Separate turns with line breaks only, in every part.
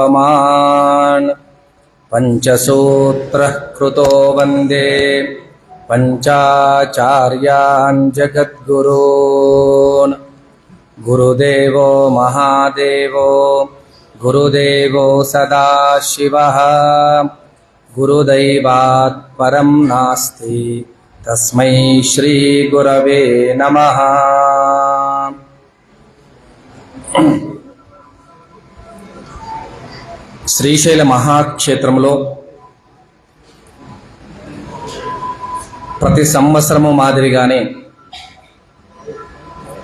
पमान् पञ्चसूत्रः कृतो वंदे। पञ्चाचार्यान् जगद्गुरून् गुरुदेवो महादेवो। गुरुदेवो सदाशिवः। गुरुदैवात् परं नास्ति। तस्मै श्रीगुरवे नमः। శ్రీశైల మహాక్షేత్రంలో ప్రతి సంవత్సరము మాదిరిగానే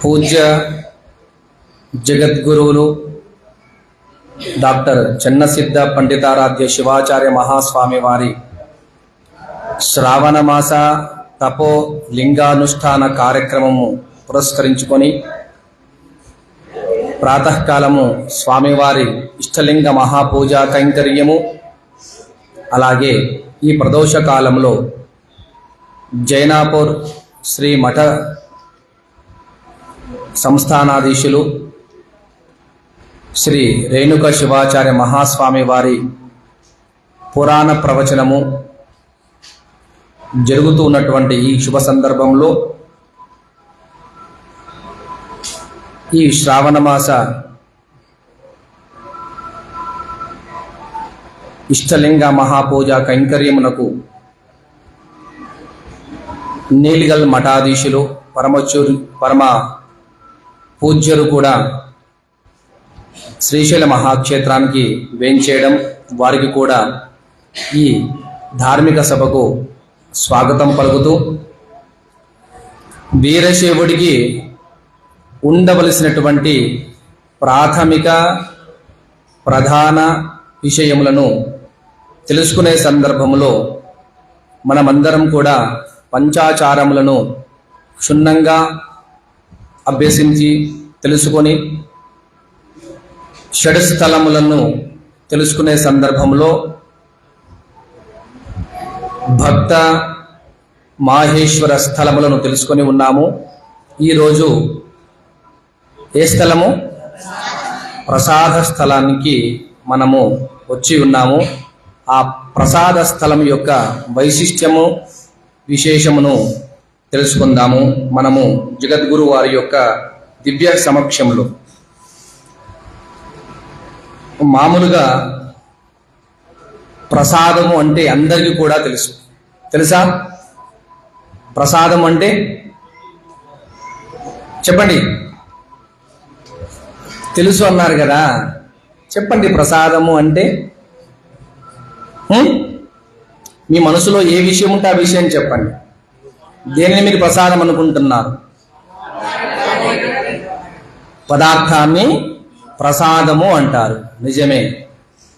పూజ్య జగద్గురువులు డాక్టర్ చెన్నసిద్ధ పండితారాధ్య శివాచార్య మహాస్వామి వారి శ్రావణ మాస తపో లింగానుష్ఠాన కార్యక్రమము పురస్కరించుకొని ప్రాతకాలము స్వామివారి ఇష్టలింగ మహాపూజ కైంకర్యము అలాగే ఈ ప్రదోష కాలంలో జైనాపూర్ శ్రీ మఠ సంస్థానాధీశులు శ్రీ రేణుక శివాచార్య మహాస్వామి వారి పురాణ ప్రవచనము జరుగుతూ ఉన్నటువంటి ఈ శుభ సందర్భంలో ఈ శ్రావణమాస ఇష్టలింగ మహాపూజ కైంకర్యమునకు నీలిగల్ మఠాధీశులు పరమచూరు పరమ పూజ్యులు కూడా శ్రీశైల మహాక్షేత్రానికి వేంచేయడం వారికి కూడా ఈ ధార్మిక సభకు స్వాగతం పలుకుతూ వీరశైవుడికి ఉండవలసినటువంటి ప్రాథమిక ప్రధాన విషయములను తెలుసుకునే సందర్భంలో మనమందరం కూడా పంచాచారములను క్షుణ్ణంగా అభ్యసించి తెలుసుకొని షడ్స్థలములను తెలుసుకునే సందర్భంలో భక్త మాహేశ్వర స్థలములను తెలుసుకొని ఉన్నాము. ఈరోజు ఏ స్థలము? ప్రసాద స్థలానికి మనము వచ్చి ఉన్నాము. ఆ ప్రసాద స్థలం యొక్క వైశిష్ట్యము విశేషమును తెలుసుకుందాము. మనము జగద్గురు వారి యొక్క దివ్య సమక్షంలో మామూలుగా ప్రసాదము అంటే అందరికీ కూడా తెలుసు. తెలుసా? ప్రసాదం అంటే చెప్పండి. తెలుసు అన్నారు కదా. చెప్పండి ప్రసాదము అంటే. మీ మనసులో ఏ విషయం ఉంటే ఆ విషయం చెప్పండి. దేనిని మీరు ప్రసాదం అనుకుంటున్నారు? పదార్థాన్ని ప్రసాదము అంటారు. నిజమే.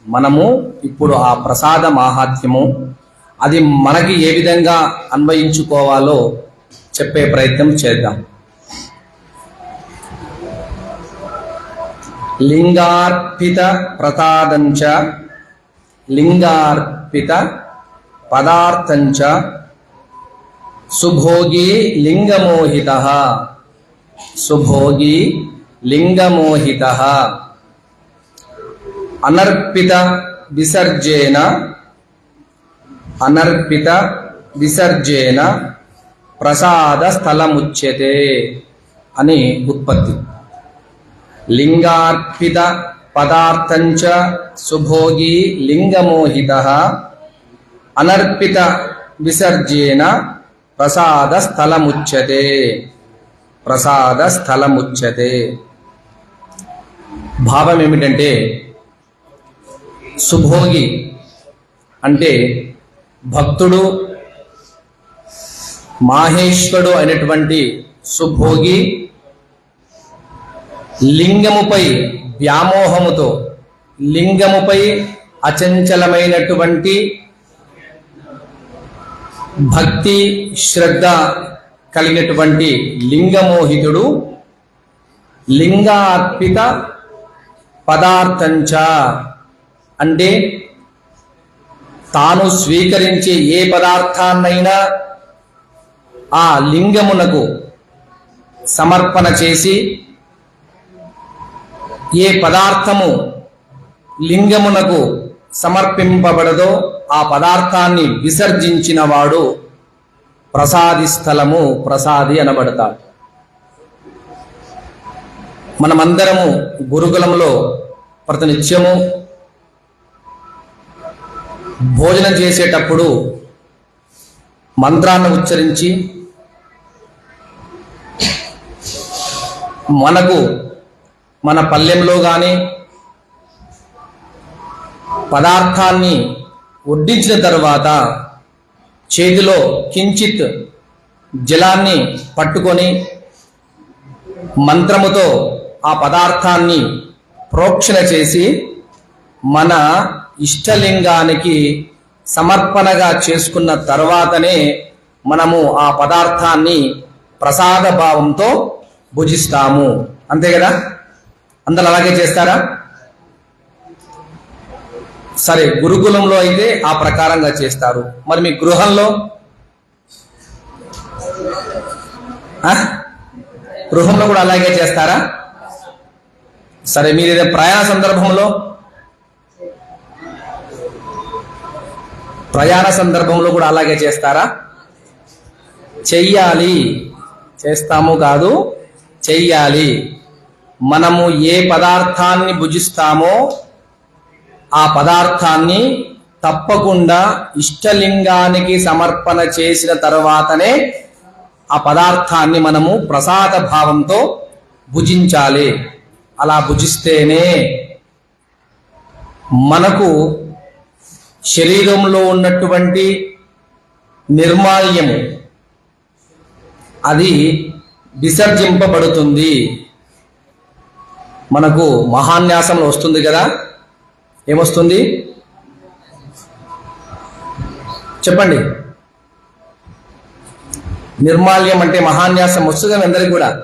మనము ఇప్పుడు ఆ ప్రసాద మాహాత్మ్యము అది మనకి ఏ విధంగా అన్వయించుకోవాలో చెప్పే ప్రయత్నం చేద్దాం. లింగార్పిత ప్రసాదంచ లింగార్పిత పదార్థంచ సుభోగి లింగమోహిత సుభోగి లింగమోహిత. అనర్పిత విసర్జేన అనర్పిత విసర్జేన ప్రసాద స్థలముచ్యతే అని ఉత్పత్తి. లింగార్పిత పదార్థంచ సుభోగి లింగమోహిత అనర్పిత విసర్జేన ప్రసాద స్థలముచ్యతే ప్రసాద స్థలముచ్యతే భావం ఏమిటంటే సుభోగి అంటే భక్తుడు మాహేశ్వరుడు అయినటువంటి సుభోగి లింగముపై వ్యామోహముతో లింగముపై అచంచలమైనటువంటి భక్తి శ్రద్ధ కలిగినటువంటి లింగమోహితుడు లింగార్పిత పదార్థంచ. అంటే తాను స్వీకరించే ఏ పదార్థాన్నైనా ఆ లింగమునకు సమర్పణ చేసి ఏ పదార్థము లింగమునకు సమర్పింపబడదో ఆ పదార్థాన్ని విసర్జించిన వాడు ప్రసాది స్థలము ప్రసాది అనబడతాడు. మనమందరము గురుకులంలో ప్రతినిత్యము భోజనం చేసేటప్పుడు మంత్రాన్ని ఉచ్చరించి మనకు మన పల్లెంలో కానీ పదార్థాన్ని వడ్డించిన తర్వాత చేతిలో కించిత్ జలాన్ని పట్టుకొని మంత్రముతో ఆ పదార్థాన్ని ప్రోక్షణ చేసి మన ఇష్టలింగానికి సమర్పణగా చేసుకున్న తర్వాతనే మనము ఆ పదార్థాన్ని ప్రసాద భావంతో భుజిస్తాము. అంతే కదా? అందరు అలాగే చేస్తారా? సరే గురుకులంలో అయితే ఆ ప్రకారంగా చేస్తారు. మరి మీ గృహంలో? గృహంలో కూడా అలాగే చేస్తారా? సరే మీరు ఏదైనా ప్రయాణ సందర్భంలో? ప్రయాణ సందర్భంలో కూడా అలాగే చేస్తారా? చెయ్యాలి. చేస్తాము కాదు చెయ్యాలి. మనము ఏ పదార్థాన్ని భుజిస్తామో ఆ పదార్థాన్ని తప్పకుండా ఇష్టలింగానికి సమర్పణ చేసిన తర్వాతనే ఆ పదార్థాన్ని మనము ప్రసాద భావంతో భుజించాలి. అలా భుజిస్తేనే మనకు శరీరంలో ఉన్నటువంటి నిర్మాల్యము అది విసర్జింపబడుతుంది. మనకు మహాన్యాసంలో వస్తుంది కదా? ఏమొస్తుంది? చెప్పండి. నిర్మాల్యం అంటే మహాన్యాసం వస్తుంది కదా అందరికి కూడా?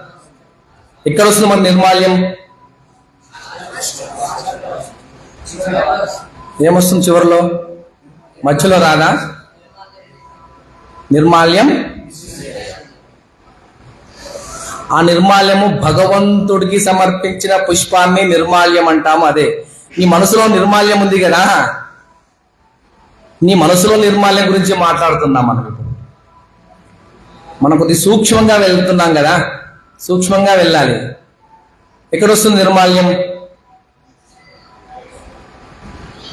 ఎక్కడ వస్తుంది మన నిర్మాల్యం? ఏమొస్తుంది చివరిలో? మధ్యలో రాదా? నిర్మాల్యం ఆ నిర్మాల్యము భగవంతుడికి సమర్పించిన పుష్పాన్ని నిర్మాల్యం అంటాము అదే. నీ మనసులో నిర్మాల్యం ఉంది కదా? నీ మనసులో నిర్మాల్యం గురించి మాట్లాడుతున్నాం మనం ఇప్పుడు. మనం కొద్ది సూక్ష్మంగా వెళ్తున్నాం కదా? సూక్ష్మంగా వెళ్ళాలి. ఎక్కడ వస్తుంది నిర్మాల్యం?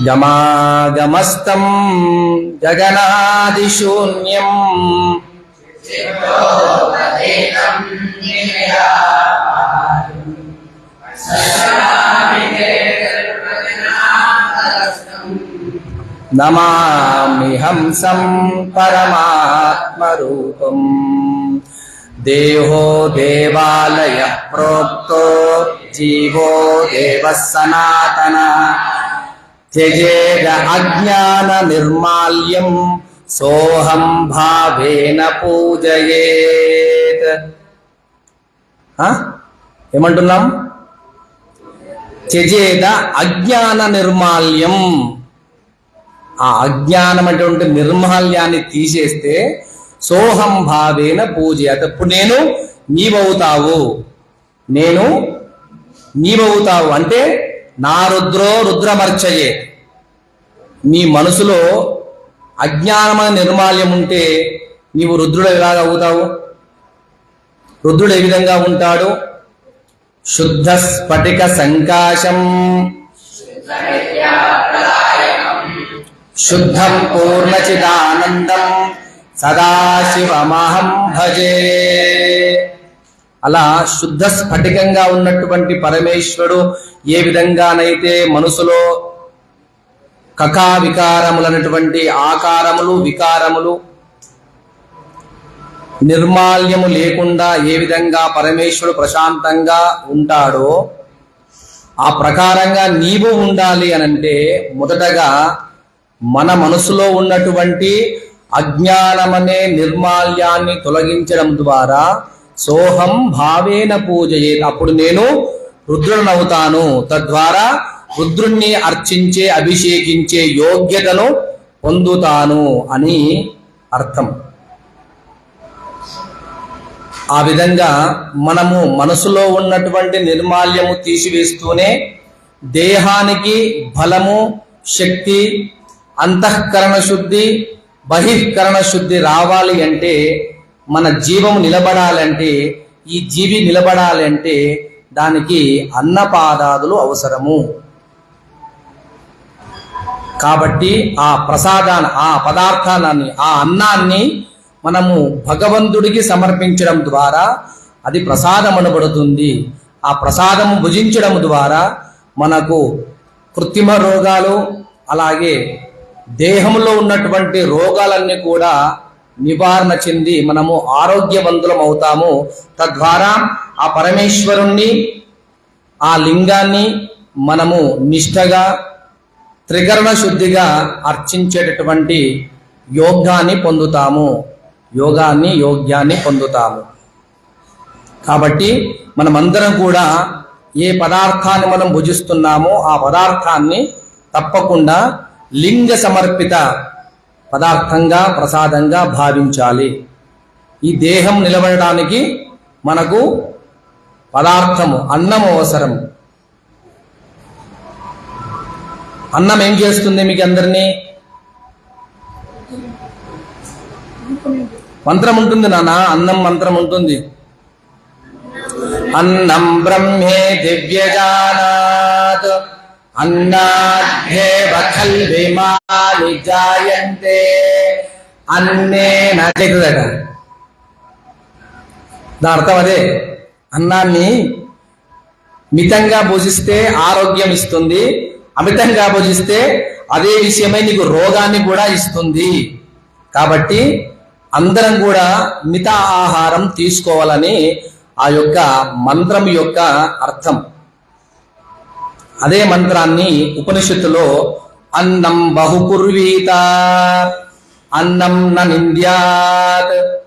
గమాగమస్తం జగనాదిశూన్యం. నమామిహంసం పరమాత్మరూపం దేహో దేవాలయ ప్రోక్తో జీవో దేవ సనాతన త్యజేద అజ్ఞాన నిర్మాల్యం సోహం భావేన పూజయేత్ ఆ? ఏమంటున్నాం? త్యజేద అజ్ఞాన నిర్మాల్యం. ఆ అజ్ఞానం అటువంటి నిర్మాల్యాన్ని తీసేస్తే సోహం భావేన పూజ అప్పుడు నేను నీవవుతావు. నేను నీవవుతావు అంటే నా రుద్రో రుద్రమర్చయే. నీ మనసులో అజ్ఞానమైన నిర్మాల్యం ఉంటే నీవు రుద్రుడు ఎలాగ అవుతావు రుద్రుడు ఏ విధంగా ఉంటాడు? శుద్ధ స్ఫటిక సంకాశం. శుద్ధం పూర్ణచిదానందం. సదాశివమహం భజే. అలా శుద్ధ స్ఫటికంగా ఉన్నటువంటి పరమేశ్వరుడు ఏ విధంగానైతే మనసులో కకా వికారములనటువంటి ఆకారములు వికారములు నిర్మాల్యము లేకుండా ఏ విధంగా పరమేశ్వరుడు ప్రశాంతంగా ఉంటాడో ఆ ప్రకారంగా నీవు ఉండాలి అనంటే మొదటగా మన మనసులో ఉన్నటువంటి అజ్ఞానమనే నిర్మాల్యాన్ని తొలగించడం ద్వారా సోహం భావేన పూజయే అప్పుడు నేను రుద్రుడనవుతాను. తద్వారా రుద్రుణ్ణి అర్చించే అభిషేకించే యోగ్యతను పొందుతాను అని అర్థం. ఆ విధంగా మనము మనసులో ఉన్నటువంటి నిర్మాల్యము తీసివేస్తూనే దేహానికి బలము శక్తి అంతఃకరణ శుద్ధి బహిష్కరణ శుద్ధి రావాలి అంటే మన జీవం నిలబడాలంటే ఈ జీవి నిలబడాలంటే దానికి అన్నపాదాదులు అవసరము. కాబట్టి ఆ ప్రసాదాన్ని ఆ పదార్థాన్ని ఆ అన్నాన్ని మనము భగవంతుడికి సమర్పించడం ద్వారా అది ప్రసాదం అనబడుతుంది ఆ ప్రసాదము భుజించడం ద్వారా మనకు కృత్రిమ రోగాలు అలాగే దేహంలో ఉన్నటువంటి రోగాలన్నీ కూడా నివారణ చెంది మనము ఆరోగ్యవంతులం అవుతాము. తద్వారా ఆ పరమేశ్వరుణ్ణి ఆ లింగాన్ని మనము నిష్టగా త్రికరణ శుద్ధిగా అర్చించేటటువంటి యోగాన్ని పొందుతాము. యోగాన్ని యోగ్యాన్ని పొందుతాము. కాబట్టి మనమందరం కూడా ఏ పదార్థాన్ని మనం భుజిస్తున్నామో ఆ పదార్థాన్ని తప్పకుండా లింగ సమర్పిత పదార్థంగా ప్రసాదంగా భావించాలి. ఈ దేహం నిలబడడానికి మనకు పదార్థము అన్నం అవసరం. అన్నం ఏం చేస్తుంది మీకు అందరినీ? మంత్రం ఉంటుంది నాన్న అన్నం మంత్రం ఉంటుంది. అన్నం బ్రహ్మే దివ్యజానాత్ అన్నాధ్యేవ ఖల్విమాని జాయంతే. అన్నే నచకుదట దాని అర్థం అదే. అన్నాన్ని మితంగా భుజిస్తే ఆరోగ్యం ఇస్తుంది అమితంగా భుజిస్తే అదే విషయమై నీకు రోగాన్ని కూడా ఇస్తుంది. కాబట్టి అందరం కూడా మిత ఆహారం తీసుకోవాలని ఆ యొక్క మంత్రం యొక్క అర్థం. అదే మంత్రాన్ని ఉపనిషత్తులో అన్నం బహుకుర్వీత అన్నం న నింద్యాత్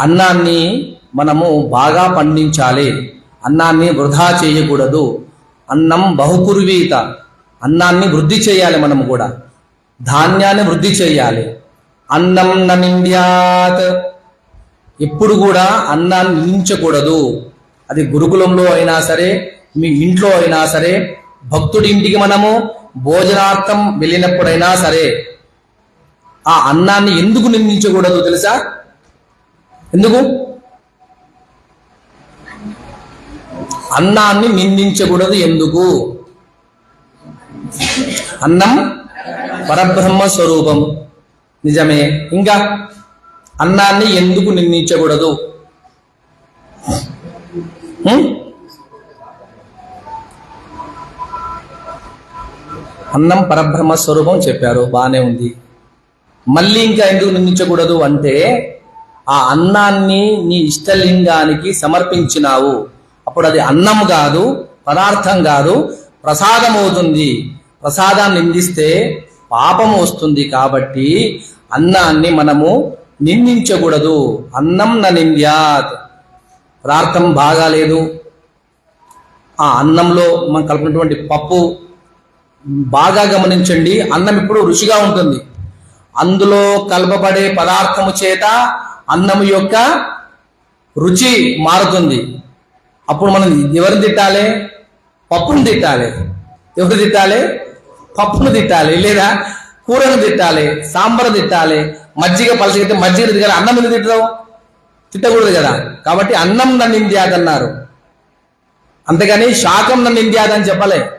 అన్నాన్ని మనము బాగా పండించాలి. అన్నాన్ని వృధా చేయకూడదు. అన్నం బహుకుర్వీత అన్నాన్ని వృద్ధి చేయాలి మనము కూడా. ధాన్యాన్ని వృద్ధి చేయాలి. అన్నం న ఎప్పుడు కూడా అన్నాన్ని నిందించకూడదు. అది గురుకులంలో అయినా సరే మీ ఇంట్లో అయినా సరే భక్తుడి ఇంటికి మనము భోజనార్థం వెళ్ళినప్పుడైనా సరే ఆ అన్నాన్ని ఎందుకు నిందించకూడదు తెలుసా? ఎందుకు? అన్నాన్ని నిందించకూడదు ఎందుకు? అన్నం పరబ్రహ్మ స్వరూపం. నిజమే. ఇంకా అన్నాన్ని ఎందుకు నిందించకూడదు అన్నం పరబ్రహ్మ స్వరూపం చెప్పారు. బాగానే ఉంది. మళ్ళీ ఇంకా ఎందుకు నిందించకూడదు అంటే ఆ అన్నాన్ని నీ ఇష్టలింగానికి సమర్పించినావు. అప్పుడు అది అన్నం కాదు పదార్థం కాదు ప్రసాదం అవుతుంది ప్రసాదాన్ని నిందిస్తే పాపం వస్తుంది కాబట్టి అన్నాన్ని మనము నిందించకూడదు. అన్నం న నింద్యాత్. పదార్థం బాగాలేదు ఆ అన్నంలో మనం కలిపినటువంటి పప్పు బాగా గమనించండి. అన్నం ఇప్పుడు రుచిగా ఉంటుంది. అందులో కలపబడే పదార్థము చేత అన్నము యొక్క రుచి మారుతుంది. అప్పుడు మనం ఎవరిని తిట్టాలి? పప్పును తిట్టాలి. ఎవరు తిట్టాలి? పప్పును తిట్టాలి లేదా కూరను తిట్టాలి సాంబార్ తిట్టాలి మజ్జిగ పలసగితే మజ్జిగ తిట్టాలి అన్నం ఎందుకు తిట్టడం తిట్టకూడదు కదా. కాబట్టి అన్నం నన్ను ఇండియాద్ అంతేగాని శాకం నన్ను ఇండియాద్ అని చెప్పలే.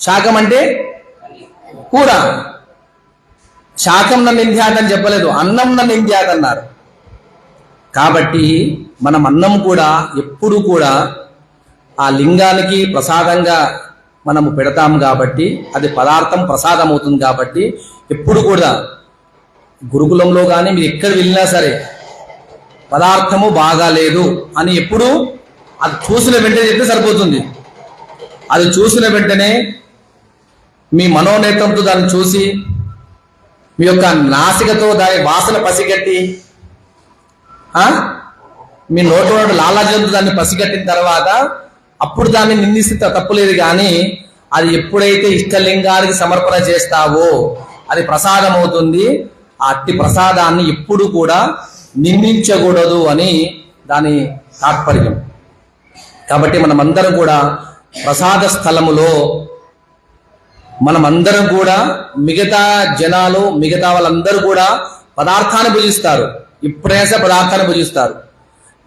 శాకం అంటే కూర. శాకం నన్ను ఇండియాద్ అని చెప్పలేదు అన్నం నన్ను ఇండియాద్ అన్నారు. కాబట్టి మనం అన్నం కూడా ఎప్పుడు కూడా ఆ లింగానికి ప్రసాదంగా మనము పెడతాం కాబట్టి అది పదార్థం ప్రసాదం అవుతుంది కాబట్టి ఎప్పుడు కూడా గురుకులంలో కానీ మీరు ఎక్కడ వెళ్ళినా సరే పదార్థము బాగాలేదు అని ఎప్పుడు అది చూసిన వెంటనే చెప్తే సరిపోతుంది. అది చూసిన వెంటనే మీ మనోనేత్రంతో దాన్ని చూసి మీ యొక్క నాసికతో దాని వాసన పసిగట్టి మీ నోట్లో ఉన్న లాలాజంతు దాన్ని పసిగట్టిన తర్వాత అప్పుడు దాన్ని నిందిస్తే తప్పులేదు కానీ అది ఎప్పుడైతే ఇష్టలింగానికి సమర్పణ చేస్తావో అది ప్రసాదం అవుతుంది ఆ అట్టి ప్రసాదాన్ని ఎప్పుడు కూడా నిందించకూడదు అని దాని తాత్పర్యం. కాబట్టి మనమందరం కూడా ప్రసాద స్థలములో మనమందరం కూడా మిగతా జనాలు మిగతా వాళ్ళందరూ కూడా పదార్థాన్ని భుజిస్తారు ఇప్పుడైనా పదార్థాన్ని భుజిస్తారు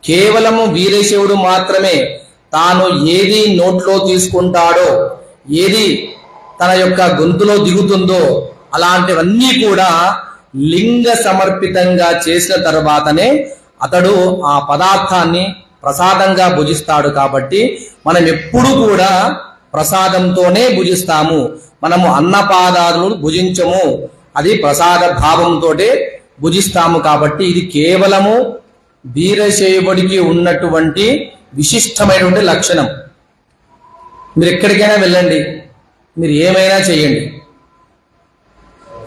కేవలము వీరేశివుడు మాత్రమే తాను ఏది నోట్లో తీసుకుంటాడో ఏది తన యొక్క గొంతులో దిగుతుందో అలాంటివన్నీ కూడా లింగ సమర్పితంగా చేసిన తర్వాతనే అతడు ఆ పదార్థాన్ని ప్రసాదంగా భుజిస్తాడు కాబట్టి మనం ఎప్పుడు కూడా ప్రసాదంతోనే భుజిస్తాము. మనము అన్నపాదాలు భుజించము. అది ప్రసాద భావంతో భుజిస్తాము కాబట్టి ఇది కేవలము వీరశైవుడికి ఉన్నటువంటి విశిష్టమైనటువంటి లక్షణం. మీరు ఎక్కడికైనా వెళ్ళండి. మీరు ఏమైనా చేయండి.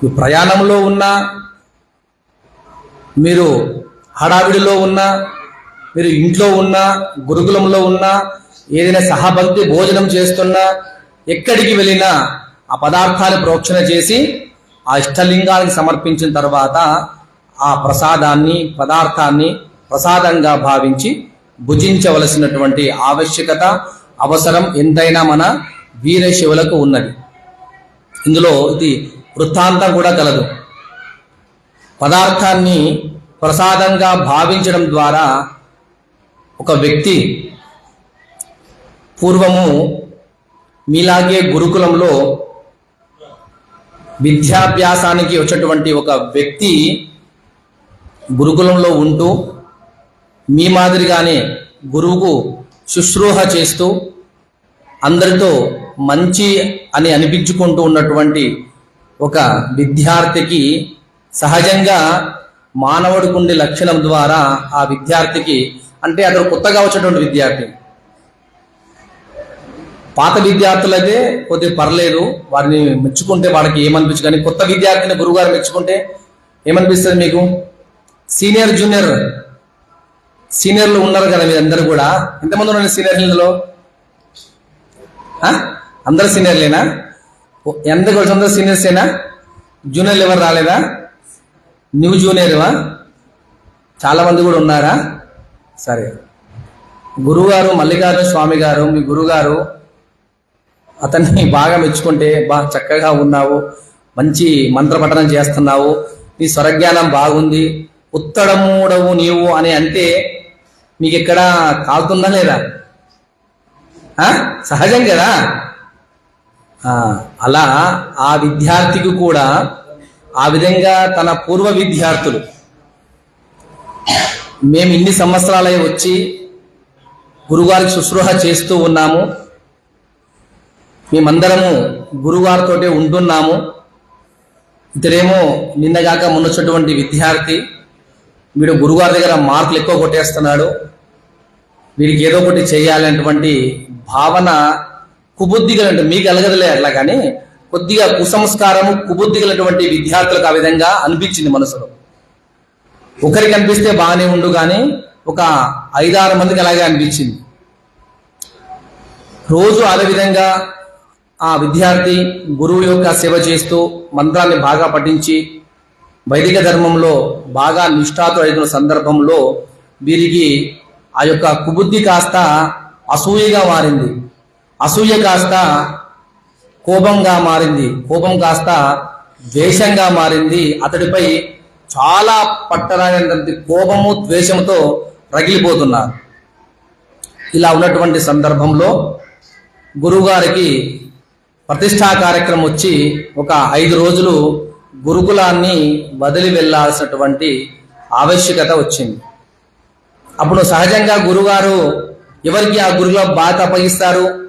మీరు ప్రయాణంలో ఉన్నా మీరు హడావిడిలో ఉన్నా మీరు ఇంట్లో ఉన్నా గురుకులంలో ఉన్నా ఏదైనా సహభక్తి భోజనం చేస్తున్నా ఎక్కడికి వెళ్ళినా ఆ పదార్థాన్ని ప్రోక్షణ చేసి ఆ ఇష్టలింగానికి సమర్పించిన తర్వాత ఆ ప్రసాదాన్ని పదార్థాన్ని ప్రసాదంగా భావించి భుజించవలసినటువంటి ఆవశ్యకత అవసరం ఎంతైనా మన వీరశివులకు ఉన్నది. ఇందులో ఇది వృత్తాంతం కూడా కలదు. పదార్థాన్ని ప్రసాదంగా భావించడం ద్వారా ఒక వ్యక్తి పూర్వము మీలాగే గురుకులంలో విద్యాభ్యాసానికి వచ్చేటువంటి ఒక వ్యక్తి గురుకులంలో ఉంటూ మీ మాదిరిగానే గురువుకు శుశ్రూహ చేస్తూ అందరితో మంచి అని అనిపించుకుంటూ ఉన్నటువంటి ఒక విద్యార్థికి సహజంగా మానవుడికి లక్షణం ద్వారా ఆ విద్యార్థికి అంటే అతడు కొత్తగా వచ్చినటువంటి విద్యార్థి. పాత విద్యార్థులైతే కొద్దిగా పర్లేదు వారిని మెచ్చుకుంటే వాళ్ళకి ఏమనిపించు కానీ కొత్త విద్యార్థిని గురువుగారు మెచ్చుకుంటే ఏమనిపిస్తుంది మీకు? సీనియర్ జూనియర్ సీనియర్లు ఉన్నారు కదా మీరందరూ కూడా. ఎంతమంది ఉన్నారు సీనియర్లలో అందరు సీనియర్లేనా? ఎంత ఎంతకు వచ్చి అందరు సీనియర్సేనా జూనియర్లు ఎవరు రాలేదా? న్యూ జూనియర్వా? చాలా మంది కూడా ఉన్నారా? సరే. గురువుగారు మల్లికార్జున స్వామి గారు మీ గురుగారు అతన్ని బాగా మెచ్చుకుంటే బాగా చక్కగా ఉన్నావు. మంచి మంత్రపఠనం చేస్తున్నావు. నీ స్వరజ్ఞానం బాగుంది. ఉత్తడమూడవు నీవు అని అంటే మీకు ఎక్కడ కాలుతుందా లేదా? సహజం కదా? అలా ఆ విద్యార్థికి కూడా ఆ విధంగా తన పూర్వ విద్యార్థులు మేము ఇన్ని సంవత్సరాలై వచ్చి గురుగారికి శుశ్రూహ చేస్తూ ఉన్నాము. మేమందరము గురుగారితోటే ఉంటున్నాము. ఇతరేమో నిన్నగాక మొన్నొచ్చినటువంటి విద్యార్థి వీడు గురుగారి దగ్గర మార్కులు ఎక్కువ కొట్టేస్తున్నాడు. వీడికి ఏదో ఒకటి చేయాలనేటువంటి భావన కుబుద్ధి అంటే మీకు అలగదులే అట్లా కానీ కొద్దిగా కుసంస్కారము కుబుద్ధి కలిగినటువంటి విద్యార్థులకు ఆ విధంగా అనిపించింది మనసులో. ఒకరికి అనిపిస్తే బాగానే ఉండు కానీ ఒక ఐదారు మందికి అలాగే అనిపించింది. రోజు అదే విధంగా ఆ విద్యార్థి గురువు యొక్క సేవ చేస్తూ మంత్రాన్ని బాగా పఠించి వైదిక ధర్మంలో బాగా నిష్ఠాతో అయిన సందర్భంలో వీరికి ఆ యొక్క కుబుద్ధి కాస్త అసూయగా మారింది. అసూయ కాస్త కోపంగా మారింది. కోపం కాస్త ద్వేషంగా మారింది. అతడిపై చాలా పట్టరాని కోపము ద్వేషంతో రగిలిపోతున్నారు. ఇలా ఉన్నటువంటి సందర్భంలో గురువుగారికి ప్రతిష్టా కార్యక్రమం వచ్చి ఒక ఐదు రోజులు గురుకులాన్ని వదిలి వెళ్ళాల్సినటువంటి ఆవశ్యకత వచ్చింది. అప్పుడు సహజంగా గురుగారు ఎవరికి ఆ గురువుల బాధ అప్పగిస్తారు?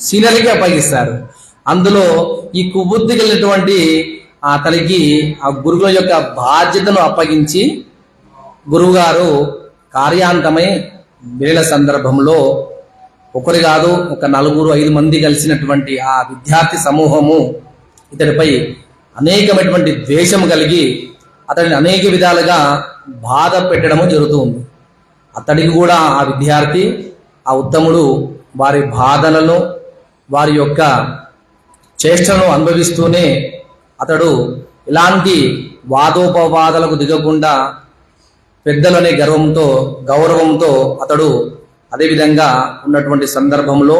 సీనియర్కి అప్పగిస్తారు. అందులో ఈ కుబుద్ధి కలిగినటువంటి అతనికి ఆ గురువుల యొక్క బాధ్యతను అప్పగించి గురువుగారు కార్యాంతమై వేల సందర్భంలో ఒకరు కాదు ఒక నలుగురు ఐదు మంది కలిసినటువంటి ఆ విద్యార్థి సమూహము ఇతడిపై అనేకమైనటువంటి ద్వేషం కలిగి అతడిని అనేక విధాలుగా బాధ పెట్టడము జరుగుతుంది అతడికి కూడా ఆ విద్యార్థి ఆ ఉత్తముడు వారి బాధలను వారి యొక్క చేష్టను అనుభవిస్తూనే అతడు ఇలాంటి వాదోపవాదాలకు దిగకుండా పెద్దలనే గర్వంతో గౌరవంతో అతడు అదేవిధంగా ఉన్నటువంటి సందర్భంలో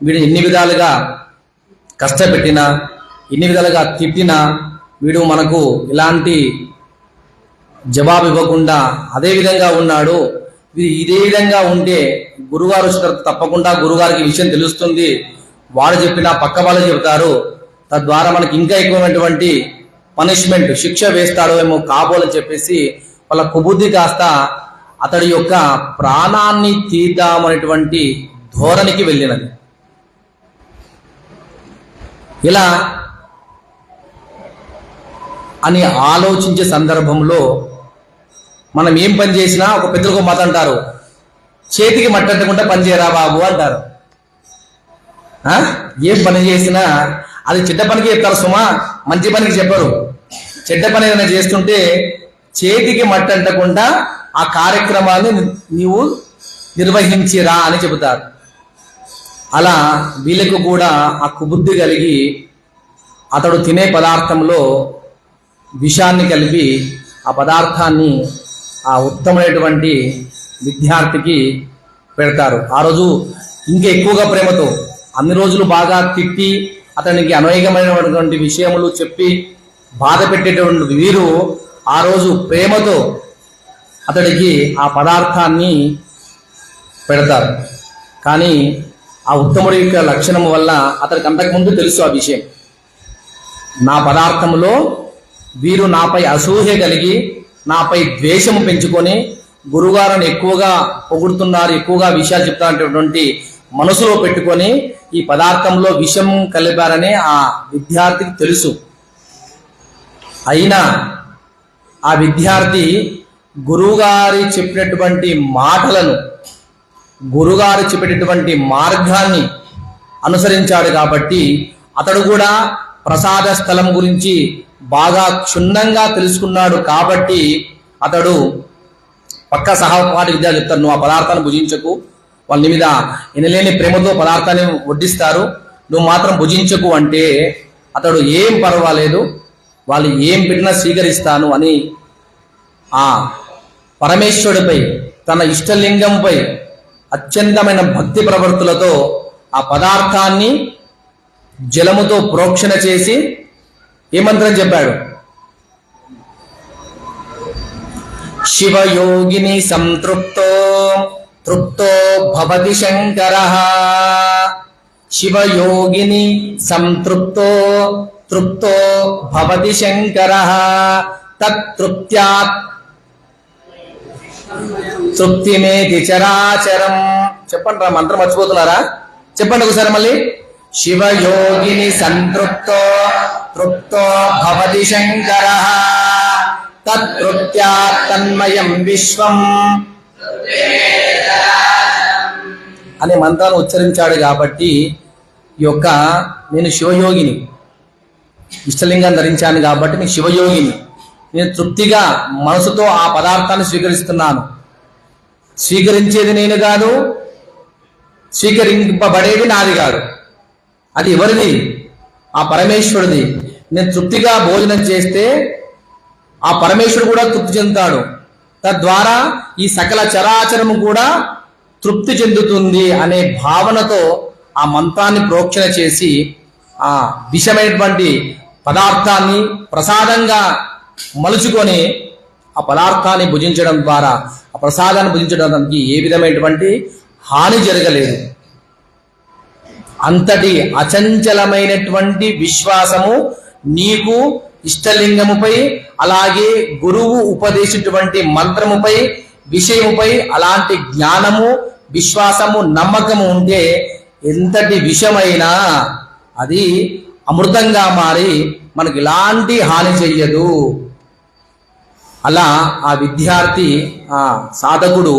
వీడు ఎన్ని విధాలుగా కష్టపెట్టినా ఎన్ని విధాలుగా తిట్టినా వీడు మనకు ఇలాంటి జవాబు ఇవ్వకుండా అదే విధంగా ఉన్నాడు. ఇది ఇదే విధంగా ఉంటే గురుగారు తప్పకుండా గురుగారికి విషయం తెలుస్తుంది. వాడు చెప్పినా పక్క వాళ్ళు చెబుతారు. తద్వారా మనకి ఇంకా ఎక్కువైనటువంటి పనిష్మెంట్ శిక్ష వేస్తాడో ఏమో కాబోలని చెప్పేసి వాళ్ళ కుబుద్ధి కాస్త అతడి యొక్క ప్రాణాన్ని తీద్దామనేటువంటి ధోరణికి వెళ్ళినది. ఇలా అని ఆలోచించే సందర్భంలో మనం ఏం పని చేసినా ఒక పెద్దలకు మాట అంటారు. చేతికి మట్టకుండా పని చేయరా బాబు అంటారు. ఏం పని చేసినా అది చెడ్డ పనికి చెప్తారు సుమా మంచి పనికి చెప్పరు. చెడ్డ పని ఏదైనా చేస్తుంటే చేతికి మట్టంటకుండా ఆ కార్యక్రమాన్ని నీవు నిర్వహించిరా అని చెబుతారు. అలా వీళ్ళకు కూడా ఆ కుబుద్ధి కలిగి అతడు తినే పదార్థంలో విషాన్ని కలిపి ఆ పదార్థాన్ని ఆ ఉత్తమైనటువంటి విద్యార్థికి పెడతారు. ఆ రోజు ఇంకా ఎక్కువగా ప్రేమతో అన్ని రోజులు బాగా తిట్టి అతనికి అనేకమైనటువంటి విషయములు చెప్పి బాధ పెట్టేటువంటి వీరు ఆ రోజు ప్రేమతో అతడికి ఆ పదార్థాన్ని పెడతారు. కానీ ఆ ఉత్తముడి యొక్క లక్షణం వల్ల అతనికి అంతకుముందు తెలుసు ఆ విషయం. నా పదార్థంలో వీరు నాపై అసూహ్య కలిగి నాపై ద్వేషము పెంచుకొని గురుగారిని ఎక్కువగా పొగుడుతున్నారు ఎక్కువగా విషయాలు చెప్తారనేటువంటి మనసులో పెట్టుకొని ఈ పదార్థంలో విషం కలిపారని ఆ విద్యార్థికి తెలుసు. అయినా ఆ విద్యార్థి గురువుగారి చెప్పినటువంటి మాటలను గురుగారు చెప్పేటటువంటి మార్గాన్ని అనుసరించాడు కాబట్టి అతడు కూడా ప్రసాద స్థలం గురించి బాగా క్షుణ్ణంగా తెలుసుకున్నాడు కాబట్టి అతడు పక్క సహపాఠి విద్యార్థి చెప్తారు నువ్వు ఆ పదార్థాన్ని భుజించకు వాళ్ళ నీ మీద ఎనలేని ప్రేమతో పదార్థాన్ని వడ్డిస్తారు నువ్వు మాత్రం భుజించకు అంటే అతడు ఏం పర్వాలేదు వాళ్ళు ఏం పెట్టినా స్వీకరిస్తాను అని ఆ పరమేశ్వరుడిపై తన ఇష్టలింగంపై అత్యంతమైన భక్తి ప్రవృత్తులతో ఆ పదార్థాన్ని జలముతో ప్రోక్షణ చేసి ఏ మంత్రం చెప్పాడు? శివయోగిని సంతృప్తో తృప్తో భవతి శంకర. శివయోగిని సంతృప్తో తృప్తో భవతి శంకర. తృప్త్యాత్ తృప్తిమేతి చరాచరం. చెప్పండి రా మంత్రం మర్చిపోతున్నారా? చెప్పండి ఒకసారి మళ్ళీ. శివయోగిని సంతృప్తో తృప్తో భవతి శంకర తృప్త్యా తన్మయం విశ్వం అనే మంత్రాన్ని ఉచ్చరించాడు కాబట్టి ఈ యొక్క నేను శివయోగిని. ఇష్టలింగం ధరించాను కాబట్టి నేను శివయోగిని. నేను తృప్తిగా మనసుతో ఆ పదార్థాన్ని స్వీకరిస్తున్నాను. స్వీకరించేది నేను కాదు స్వీకరింపబడేది నాది కాదు. అది ఎవరిది? ఆ పరమేశ్వరుది. నేను తృప్తిగా భోజనం చేస్తే ఆ పరమేశ్వరుడు కూడా తృప్తి చెందుతాడు. తద్వారా ఈ సకల చరాచరము కూడా తృప్తి చెందుతుంది అనే భావనతో ఆ మంత్రాన్ని ప్రోక్షణ చేసి ఆ విషమైనటువంటి పదార్థాన్ని ప్రసాదంగా మలుచుకొని ఆ పదార్థాన్ని భుజించడం ద్వారా ఆ ప్రసాదాన్ని భుజించడానికి ఏ విధమైనటువంటి హాని జరగలేదు. అంతటి అచంచలమైనటువంటి విశ్వాసము నీకు ఇష్టలింగముపై అలాగే గురువు ఉపదేశించినటువంటి మంత్రముపై విషయముపై అలాంటి జ్ఞానము విశ్వాసము నమ్మకము ఉంటే ఎంతటి విషమైనా అది అమృతంగా మారి మనకి ఎలాంటి హాని చెయ్యదు. అలా ఆ విద్యార్థి ఆ సాధకుడు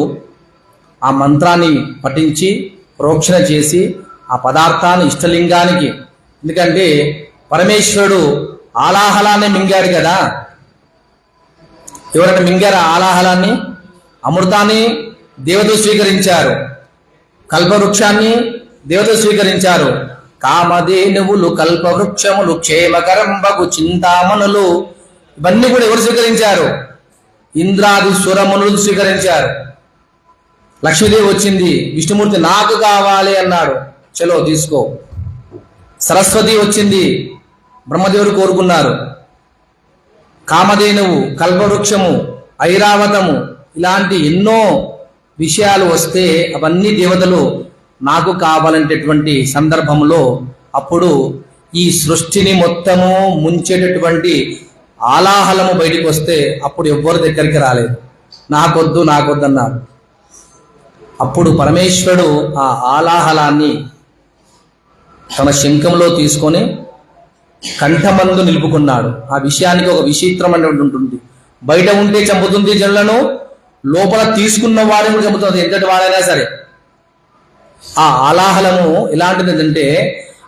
ఆ మంత్రాన్ని పఠించి ప్రోక్షణ చేసి ఆ పదార్థాన్ని ఇష్టలింగానికి ఎందుకంటే పరమేశ్వరుడు ఆలాహలాన్ని మింగాడు కదా? ఎవరైనా మింగారా ఆలాహలాన్ని? అమృతాన్ని దేవతలు స్వీకరించారు. కల్పవృక్షాన్ని దేవతలు స్వీకరించారు. కామధేనువులు కల్పవృక్షములు క్షేమకరంబగు చింతామణులు ఇవన్నీ కూడా ఎవరు స్వీకరించారు? ఇంద్రాది సురమునులు స్వీకరించారు. లక్ష్మీదేవి వచ్చింది విష్ణుమూర్తి నాకు కావాలి అన్నాడు. చలో తీసుకో. సరస్వతి వచ్చింది బ్రహ్మదేవుడు కోరుకున్నారు. కామధేనువు కల్పవృక్షము ఐరావతము ఇలాంటి ఎన్నో విషయాలు వస్తే అవన్నీ దేవతలు నాకు కావాలంటేటువంటి సందర్భంలో అప్పుడు ఈ సృష్టిని మొత్తము ముంచేటటువంటి ఆలాహలము బయటకు వస్తే అప్పుడు ఎవ్వరి దగ్గరికి రాలేదు. నాకొద్దు నాకొద్దు అన్నారు అప్పుడు పరమేశ్వరుడు ఆ ఆలాహలాన్ని తన శంఖంలో తీసుకొని కంఠమందు నిలుపుకున్నాడు. ఆ విషయానికి ఒక విచిత్రం అనేది ఉంటుంది బయట ఉంటే చంపుతుంది జనులను లోపల తీసుకున్న వాడిని కూడా చంపుతుంది ఎంతటి వాడైనా సరే. ఆ ఆలాహలము ఎలాంటిది అంటే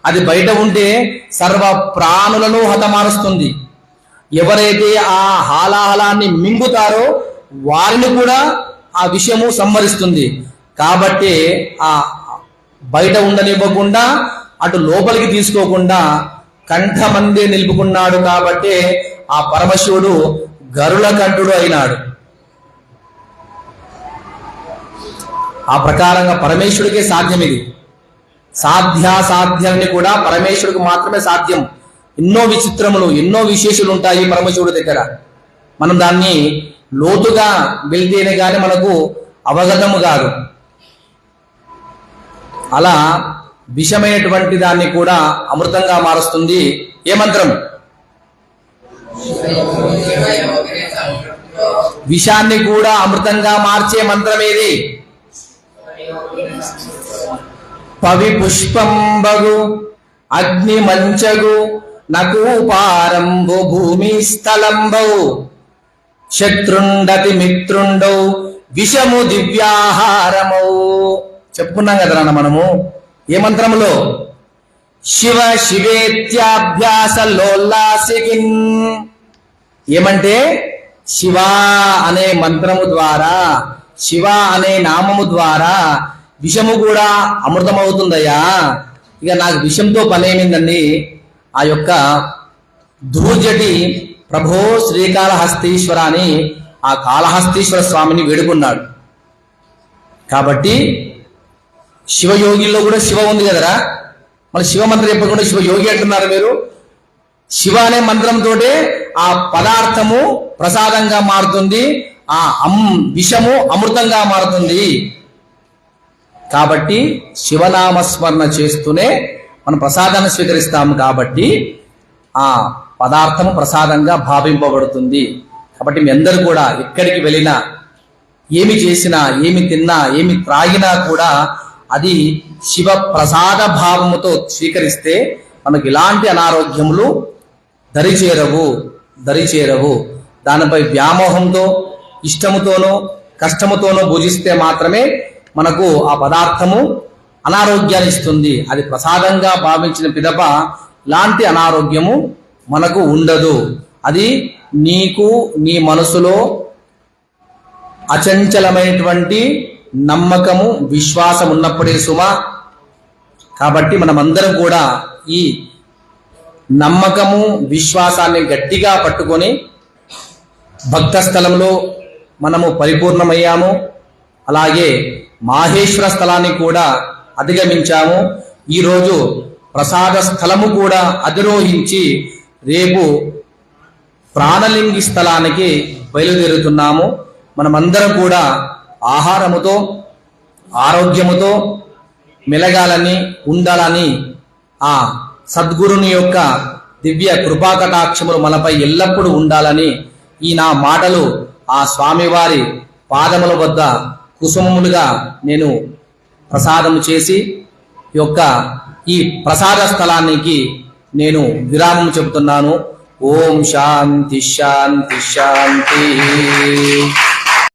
అది బయట ఉంటే సర్వ ప్రాణులను హతమారుస్తుంది. ఎవరైతే ఆ హాలాహలాన్ని మింగుతారో వారిని కూడా ఆ విషయము సంహరిస్తుంది. కాబట్టి ఆ బయట ఉండనివ్వకుండా అటు లోపలికి తీసుకోకుండా కంఠమందే నిలుపుకున్నాడు కాబట్టి ఆ పరమశివుడు గరుల కంఠుడు అయినాడు. ఆ ప్రకారంగా పరమేశ్వరుడికే సాధ్యం ఇది. సాధ్యాసాధ్యాన్ని కూడా పరమేశ్వరుడికి మాత్రమే సాధ్యం. ఎన్నో విచిత్రములు ఎన్నో విశేషాలు ఉంటాయి పరమశివుడి దగ్గర. మనం దాన్ని లోతుగా వెళ్తేనే కానీ మనకు అవగతము కాదు. అలా విషమైనటువంటి దాన్ని కూడా అమృతంగా మారుస్తుంది ఏ మంత్రం? విషాన్ని కూడా అమృతంగా మార్చే మంత్రం ఏది? పవి పుష్పంబగు అగ్ని మంచగు నకూపారంభు భూమి స్థలంబౌ. శత్రుండతి మిత్రుండౌ విషము దివ్యాహారమౌ. చెప్పుకున్నాం కదరా మనము? ఏ మంత్రములో? శివ శివేత్యాభ్యాస లోల్లాసికిన్ ఏమంటే శివ అనే మంత్రము ద్వారా శివ అనే నామము ద్వారా విషము కూడా అమృతమవుతుందయ్యా. ఇక నాకు విషంతో పనేమిందండి. ఆ యొక్క ధూర్జటి ప్రభో శ్రీకాళహస్తీశ్వర అని ఆ కాళహస్తీశ్వర స్వామిని వేడుకున్నాడు. కాబట్టి శివయోగిలో కూడా శివ ఉంది కదరా? మన శివ మంత్రం చెప్పకుండా శివయోగి అంటున్నారు మీరు. శివ అనే మంత్రంతో ఆ పదార్థము ప్రసాదంగా మారుతుంది ఆ అమ్ విషము అమృతంగా మారుతుంది. కాబట్టి శివనామస్మరణ చేస్తూనే మనం ప్రసాదాన్ని స్వీకరిస్తాము కాబట్టి ఆ పదార్థము ప్రసాదంగా భావింపబడుతుంది. కాబట్టి మీ అందరూ కూడా ఎక్కడికి వెళ్ళినా ఏమి చేసినా ఏమి తిన్నా ఏమి త్రాగినా కూడా అది శివ ప్రసాద భావముతో స్వీకరిస్తే మనకు ఇలాంటి అనారోగ్యములు దరిచేరవు దరిచేరవు. దానిపై వ్యామోహంతో ఇష్టముతోనో కష్టముతోనో భుజిస్తే మాత్రమే మనకు ఆ పదార్థము అనారోగ్యాన్ని ఇస్తుంది. అది ప్రసాదంగా భావించిన పిదప లాంటి అనారోగ్యము మనకు ఉండదు. అది నీకు నీ మనసులో అచంచలమైనటువంటి నమ్మకము విశ్వాసం ఉన్నప్పుడే సుమ. కాబట్టి మనమందరం కూడా ఈ నమ్మకము విశ్వాసాన్ని గట్టిగా పట్టుకొని భక్త స్థలంలో మనము పరిపూర్ణమయ్యాము. అలాగే మాహేశ్వర స్థలాన్ని కూడా అధిగమించాము. ఈరోజు ప్రసాద స్థలము కూడా అధిరోహించి రేపు ప్రాణలింగి స్థలానికి బయలుదేరుతున్నాము. మనమందరం కూడా ఆహారముతో ఆరోగ్యముతో మెలగాలని ఉండాలని ఆ సద్గురుని యొక్క దివ్య కృపాకటాక్షములు మనపై ఎల్లప్పుడూ ఉండాలని ఈ నా మాటలు ఆ స్వామివారి పాదముల వద్ద కుసుమములుగా నేను ప్రసాదము చేసి యొక్క ఈ ప్రసాద స్థలానికి నేను విరామం చెబుతున్నాను. ఓం శాంతి శాంతి శాంతి.